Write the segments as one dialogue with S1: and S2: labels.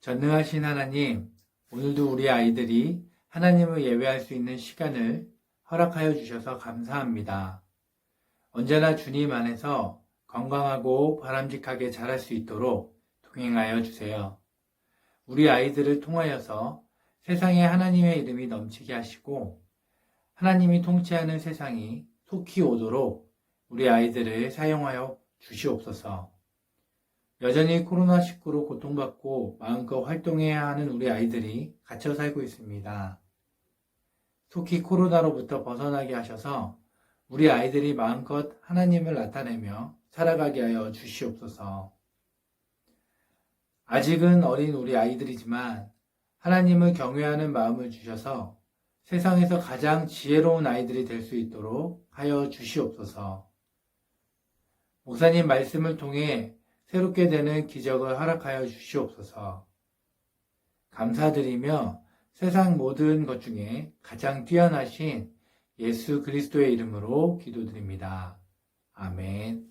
S1: 전능하신 하나님, 오늘도 우리 아이들이 하나님을 예배할 수 있는 시간을 허락하여 주셔서 감사합니다. 언제나 주님 안에서 건강하고 바람직하게 자랄 수 있도록 동행하여 주세요. 우리 아이들을 통하여서 세상에 하나님의 이름이 넘치게 하시고 하나님이 통치하는 세상이 속히 오도록 우리 아이들을 사용하여 주시옵소서. 여전히 코로나19로 고통받고 마음껏 활동해야 하는 우리 아이들이 갇혀 살고 있습니다. 속히 코로나로부터 벗어나게 하셔서 우리 아이들이 마음껏 하나님을 나타내며 살아가게 하여 주시옵소서. 아직은 어린 우리 아이들이지만 하나님을 경외하는 마음을 주셔서 세상에서 가장 지혜로운 아이들이 될 수 있도록 하여 주시옵소서. 목사님 말씀을 통해 새롭게 되는 기적을 허락하여 주시옵소서. 감사드리며 세상 모든 것 중에 가장 뛰어나신 예수 그리스도의 이름으로 기도드립니다. 아멘.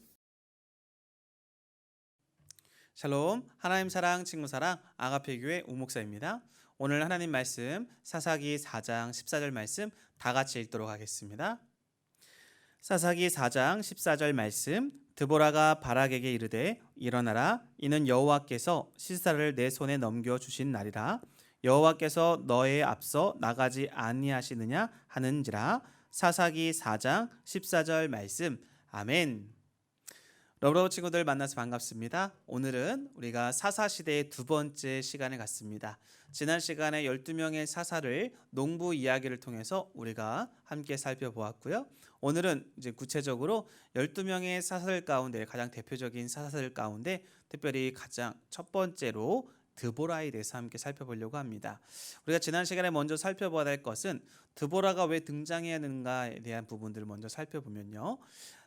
S2: 샬롬 하나님 사랑 친구 사랑 아가페 교회 우목사입니다. 오늘 하나님 말씀 사사기 4장 14절 말씀 다 같이 읽도록 하겠습니다. 사사기 4장 14절 말씀 드보라가 바락에게 이르되 일어나라. 이는 여호와께서 시사를 내 손에 넘겨 주신 날이라. 여호와께서 너의 앞서 나가지 아니하시느냐 하는지라. 사사기 4장 14절 말씀. 아멘. 러브러브 친구들 만나서 반갑습니다. 오늘은 우리가 사사 시대의 두 번째 시간을 갖습니다. 지난 시간에 12명의 사사를 농부 이야기를 통해서 우리가 함께 살펴보았고요. 오늘은 이제 구체적으로 12명의 사사들 가운데 가장 대표적인 사사들 가운데 특별히 가장 첫 번째로 드보라에 대해서 함께 살펴보려고 합니다. 우리가 지난 시간에 먼저 살펴봐야 할 것은 드보라가 왜 등장해야 하는가에 대한 부분들을 먼저 살펴보면요.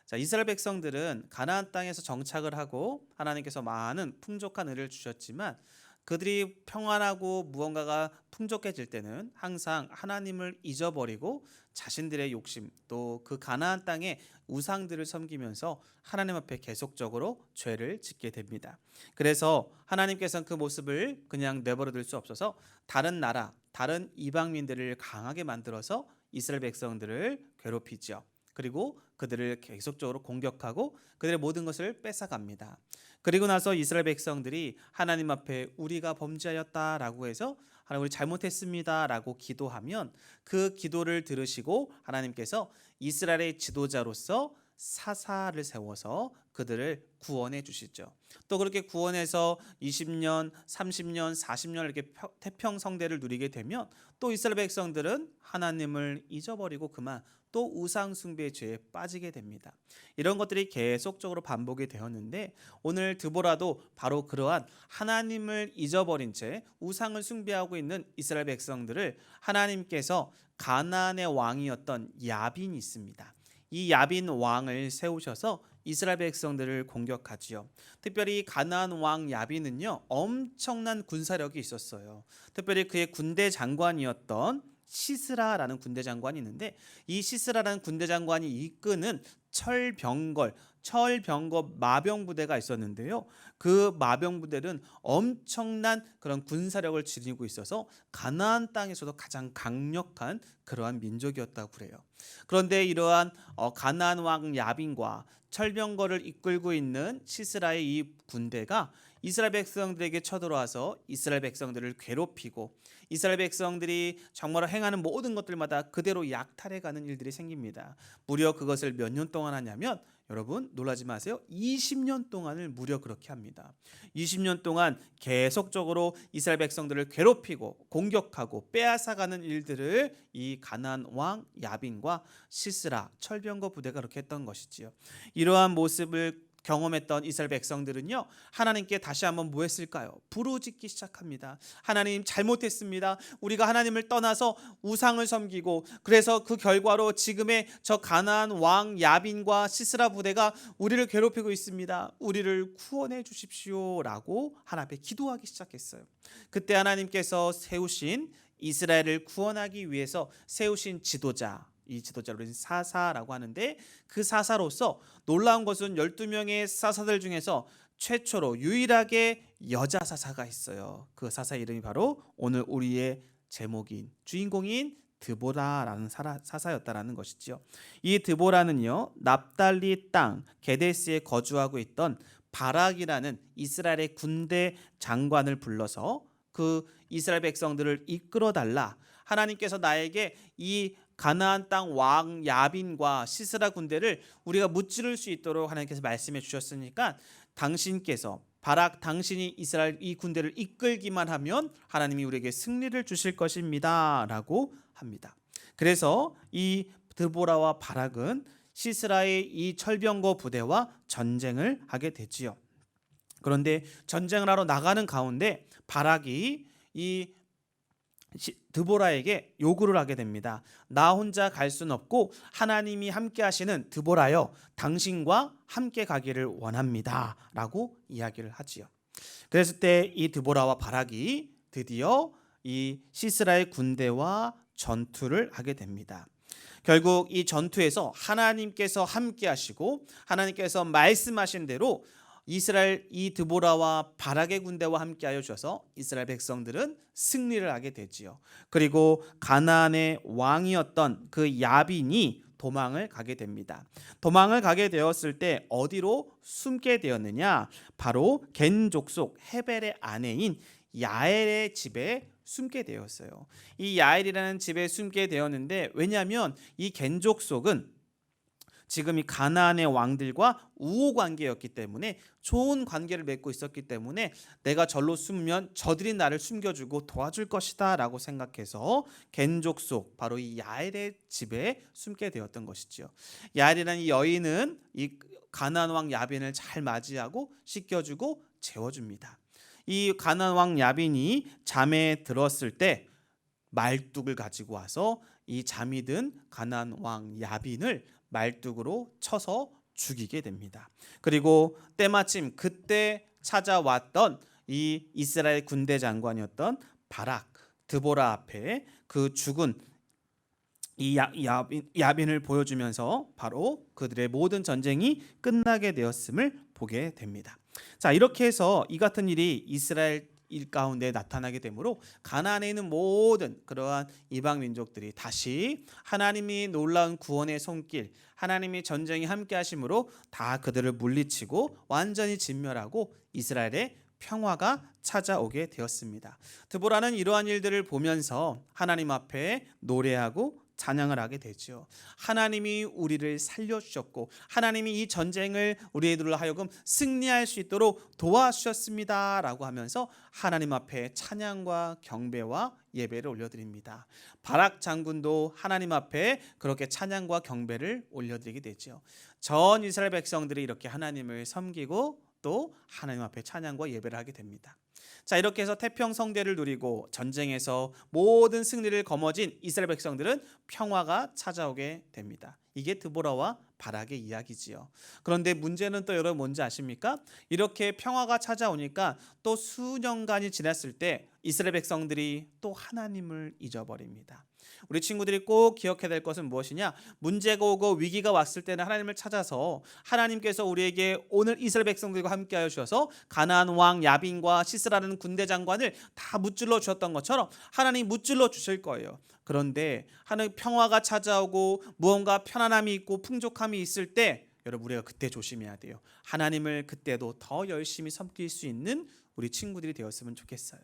S2: 자, 이스라엘 백성들은 가나안 땅에서 정착을 하고 하나님께서 많은 풍족한 은혜를 주셨지만 그들이 평안하고 무언가가 풍족해질 때는 항상 하나님을 잊어버리고 자신들의 욕심 또 그 가나안 땅의 우상들을 섬기면서 하나님 앞에 계속적으로 죄를 짓게 됩니다. 그래서 하나님께서는 그 모습을 그냥 내버려둘 수 없어서 다른 나라, 다른 이방민들을 강하게 만들어서 이스라엘 백성들을 괴롭히죠. 그리고 그들을 계속적으로 공격하고 그들의 모든 것을 뺏어갑니다. 그리고 나서 이스라엘 백성들이 하나님 앞에 우리가 범죄하였다라고 해서 하나님 우리 잘못했습니다라고 기도하면 그 기도를 들으시고 하나님께서 이스라엘의 지도자로서 사사를 세워서 그들을 구원해 주시죠. 또 그렇게 구원해서 20년, 30년, 40년 이렇게 평- 태평 성대를 누리게 되면 또 이스라엘 백성들은 하나님을 잊어버리고 그만 또 우상 숭배의 죄에 빠지게 됩니다. 이런 것들이 계속적으로 반복이 되었는데 오늘 드보라도 바로 그러한 하나님을 잊어버린 채 우상을 숭배하고 있는 이스라엘 백성들을 하나님께서 가나안의 왕이었던 야빈이 있습니다. 이 야빈 왕을 세우셔서 이스라엘 백성들을 공격하지요. 특별히 가나안 왕 야빈은요 엄청난 군사력이 있었어요. 특별히 그의 군대 장관이었던 시스라라는 군대 장관이 있는데 이 시스라라는 군대 장관이 이끄는 철병걸 철병거 마병 부대가 있었는데요. 그 마병 부대는 엄청난 그런 군사력을 지니고 있어서 가나안 땅에서도 가장 강력한 그러한 민족이었다고 그래요. 그런데 이러한 어, 가나안 왕 야빈과 철병거를 이끌고 있는 시스라의 이 군대가 이스라엘 백성들에게 쳐들어와서 이스라엘 백성들을 괴롭히고 이스라엘 백성들이 정말 행하는 모든 것들마다 그대로 약탈해 가는 일들이 생깁니다. 무려 그것을 몇 년 동안 하냐면 여러분 놀라지 마세요. 20년 동안을 무려 그렇게 합니다. 20년 동안 계속적으로 이스라엘 백성들을 괴롭히고 공격하고 빼앗아가는 일들을 이 가나안 왕 야빈과 시스라 철병거 부대가 그렇게 했던 것이지요. 이러한 모습을 경험했던 이스라엘 백성들은요 하나님께 다시 한번 뭐 했을까요? 부르짖기 시작합니다. 하나님 잘못했습니다. 우리가 하나님을 떠나서 우상을 섬기고 그래서 그 결과로 지금의 저 가나안 왕 야빈과 시스라 부대가 우리를 괴롭히고 있습니다. 우리를 구원해 주십시오라고 하나님 앞에 기도하기 시작했어요. 그때 하나님께서 세우신 이스라엘을 구원하기 위해서 세우신 지도자 이 지도자를 우리는 사사라고 하는데 그 사사로서 놀라운 것은 12명의 사사들 중에서 최초로 유일하게 여자 사사가 있어요. 그 사사 이름이 바로 오늘 우리의 제목인 주인공인 드보라라는 사사였다라는 것이지요. 이 드보라는요 납달리 땅 게데스에 거주하고 있던 바락이라는 이스라엘의 군대 장관을 불러서 그 이스라엘 백성들을 이끌어 달라. 하나님께서 나에게 이 가나안 땅 왕 야빈과 시스라 군대를 우리가 무찌를 수 있도록 하나님께서 말씀해 주셨으니까 당신께서 바락 당신이 이스라엘 이 군대를 이끌기만 하면 하나님이 우리에게 승리를 주실 것입니다라고 합니다. 그래서 이 드보라와 바락은 시스라의 이 철병거 부대와 전쟁을 하게 되지요. 그런데 전쟁을 하러 나가는 가운데 바락이 이 시- 드보라에게 요구를 하게 됩니다. 나 혼자 갈 순 없고 하나님이 함께 하시는 드보라여 당신과 함께 가기를 원합니다라고 이야기를 하지요. 그랬을 때 이 드보라와 바락이 드디어 이 시스라의 군대와 전투를 하게 됩니다. 결국 이 전투에서 하나님께서 함께 하시고 하나님께서 말씀하신 대로 이스라엘 이 드보라와 바락의 군대와 함께하여 주셔서 이스라엘 백성들은 승리를 하게 되지요. 그리고 가나안의 왕이었던 그 야빈이 도망을 가게 됩니다. 도망을 가게 되었을 때 어디로 숨게 되었느냐? 바로 겐 족속 헤벨의 아내인 야엘의 집에 숨게 되었어요. 이 야엘이라는 집에 숨게 되었는데 왜냐하면 이 겐 족속은 지금 이 가나안의 왕들과 우호 관계였기 때문에 좋은 관계를 맺고 있었기 때문에 내가 절로 숨으면 저들이 나를 숨겨주고 도와줄 것이다라고 생각해서 겐족 속 바로 이 야엘의 집에 숨게 되었던 것이지요. 야엘이라는 이 여인은 이 가나안 왕 야빈을 잘 맞이하고 씻겨주고 재워줍니다. 이 가나안 왕 야빈이 잠에 들었을 때 말뚝을 가지고 와서 이 잠이 든 가나안 왕 야빈을 말뚝으로 쳐서 죽이게 됩니다. 그리고 때마침 그때 찾아왔던 이 이스라엘 군대 장관이었던 바락 드보라 앞에 그 죽은 이 야, 야빈, 야빈을 보여주면서 바로 그들의 모든 전쟁이 끝나게 되었음을 보게 됩니다. 자 이렇게 해서 이 같은 일이 이스라엘 일 가운데 나타나게 되므로 가나안에 있는 모든 그러한 이방 민족들이 다시 하나님이 놀라운 구원의 손길, 하나님이 전쟁이 함께 하심으로 다 그들을 물리치고 완전히 진멸하고 이스라엘의 평화가 찾아오게 되었습니다. 드보라는 이러한 일들을 보면서 하나님 앞에 노래하고 찬양을 하게 되죠. 하나님이 우리를 살려주셨고 하나님이 이 전쟁을 우리들로 하여금 승리할 수 있도록 도와주셨습니다 라고 하면서 하나님 앞에 찬양과 경배와 예배를 올려드립니다. 바락 장군도 하나님 앞에 그렇게 찬양과 경배를 올려드리게 되죠. 전 이스라엘 백성들이 이렇게 하나님을 섬기고 또 하나님 앞에 찬양과 예배를 하게 됩니다. 자 이렇게 해서 태평 성대를 누리고 전쟁에서 모든 승리를 거머쥔 이스라엘 백성들은 평화가 찾아오게 됩니다. 이게 드보라와 바락의 이야기지요. 그런데 문제는 또 여러분 뭔지 아십니까? 이렇게 평화가 찾아오니까 또 수년간이 지났을 때 이스라엘 백성들이 또 하나님을 잊어버립니다. 우리 친구들이 꼭 기억해야 될 것은 무엇이냐? 문제가 오고 위기가 왔을 때는 하나님을 찾아서 하나님께서 우리에게 오늘 이스라엘 백성들과 함께하여 주셔서 가나안 왕 야빈과 시스라는 군대 장관을 다 무찔러 주셨던 것처럼 하나님 무찔러 주실 거예요. 그런데 하나님 평화가 찾아오고 무언가 편안함이 있고 풍족함이 있을 때 여러분 우리가 그때 조심해야 돼요. 하나님을 그때도 더 열심히 섬길 수 있는 우리 친구들이 되었으면 좋겠어요.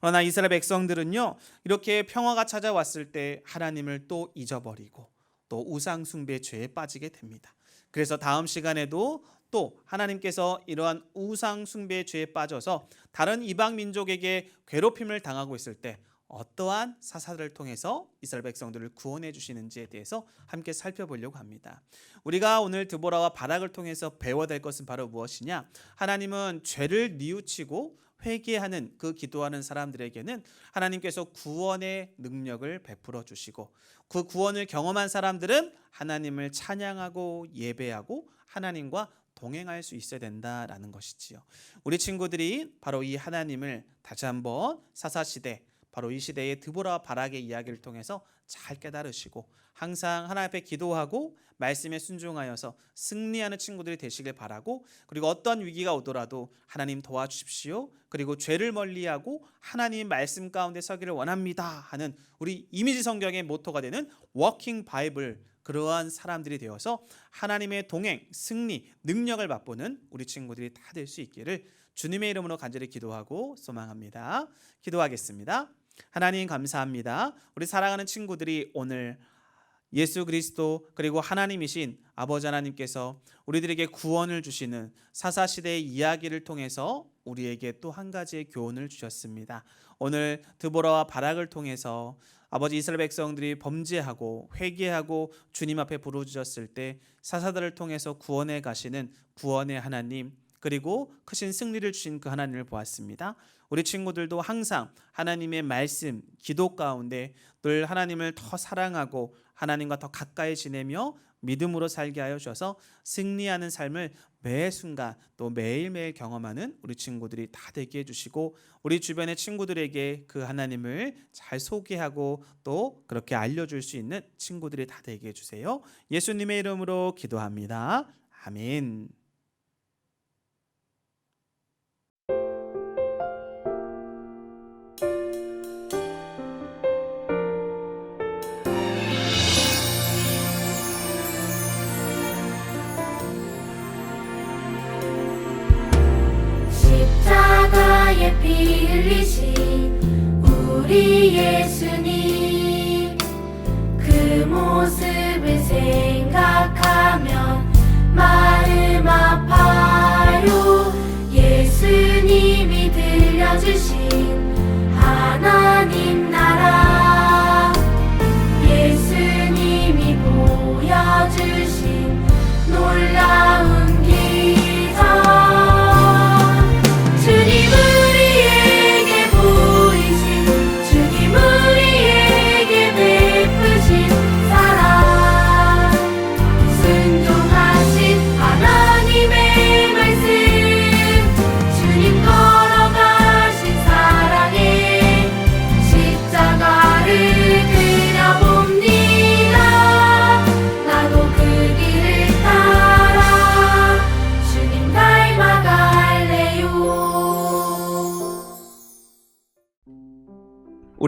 S2: 그러나 이스라엘 백성들은요 이렇게 평화가 찾아왔을 때 하나님을 또 잊어버리고 또 우상 숭배 죄에 빠지게 됩니다. 그래서 다음 시간에도 또 하나님께서 이러한 우상 숭배 죄에 빠져서 다른 이방 민족에게 괴롭힘을 당하고 있을 때 어떠한 사사들을 통해서 이스라엘 백성들을 구원해 주시는지에 대해서 함께 살펴보려고 합니다. 우리가 오늘 드보라와 바락을 통해서 배워야 될 것은 바로 무엇이냐? 하나님은 죄를 뉘우치고 회개하는 그 기도하는 사람들에게는 하나님께서 구원의 능력을 베풀어 주시고 그 구원을 경험한 사람들은 하나님을 찬양하고 예배하고 하나님과 동행할 수 있어야 된다라는 것이지요. 우리 친구들이 바로 이 하나님을 다시 한번 사사 시대 바로 이 시대의 드보라 바락의 이야기를 통해서 잘 깨달으시고 항상 하나님 앞에 기도하고 말씀에 순종하여서 승리하는 친구들이 되시길 바라고 그리고 어떤 위기가 오더라도 하나님 도와주십시오. 그리고 죄를 멀리하고 하나님 말씀 가운데 서기를 원합니다 하는 우리 이미지 성경의 모토가 되는 워킹 바이블 그러한 사람들이 되어서 하나님의 동행, 승리, 능력을 맛보는 우리 친구들이 다 될 수 있기를 주님의 이름으로 간절히 기도하고 소망합니다. 기도하겠습니다. 하나님 감사합니다. 우리 사랑하는 친구들이 오늘 예수 그리스도 그리고 하나님이신 아버지 하나님께서 우리들에게 구원을 주시는 사사 시대의 이야기를 통해서 우리에게 또 한 가지의 교훈을 주셨습니다. 오늘 드보라와 바락을 통해서 아버지 이스라엘 백성들이 범죄하고 회개하고 주님 앞에 부르짖었을 때 사사들을 통해서 구원해 가시는 구원의 하나님 그리고 크신 승리를 주신 그 하나님을 보았습니다. 우리 친구들도 항상 하나님의 말씀, 기도 가운데 늘 하나님을 더 사랑하고 하나님과 더 가까이 지내며 믿음으로 살게 하여 주셔서 승리하는 삶을 매 순간 또 매일매일 경험하는 우리 친구들이 다 되게 해주시고 우리 주변의 친구들에게 그 하나님을 잘 소개하고 또 그렇게 알려줄 수 있는 친구들이 다 되게 해주세요. 예수님의 이름으로 기도합니다. 아멘.
S3: 우리 예수님 그 모습을 생각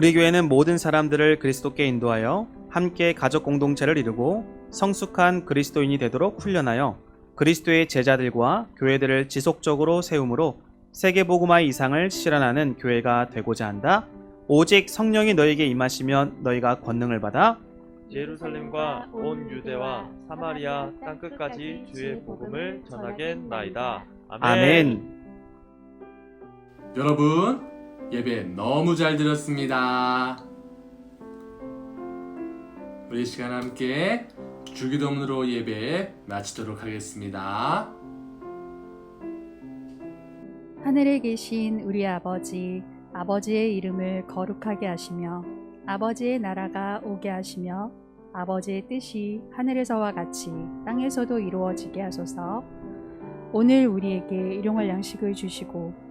S2: 우리 교회는 모든 사람들을 그리스도께 인도하여 함께 가족 공동체를 이루고 성숙한 그리스도인이 되도록 훈련하여 그리스도의 제자들과 교회들을 지속적으로 세움으로 세계 복음화의 이상을 실현하는 교회가 되고자 한다. 오직 성령이 너에게 임하시면 너희가 권능을 받아
S4: 예루살렘과 온 유대와 사마리아 땅끝까지 주의 복음을 전하겠나이다.
S2: 아멘.
S5: 여러분, 예배 너무 잘 드렸습니다. 우리 시간 함께 주기도문으로 예배 마치도록 하겠습니다.
S6: 하늘에 계신 우리 아버지, 아버지의 이름을 거룩하게 하시며, 아버지의 나라가 오게 하시며, 아버지의 뜻이 하늘에서와 같이 땅에서도 이루어지게 하소서. 오늘 우리에게 일용할 양식을 주시고,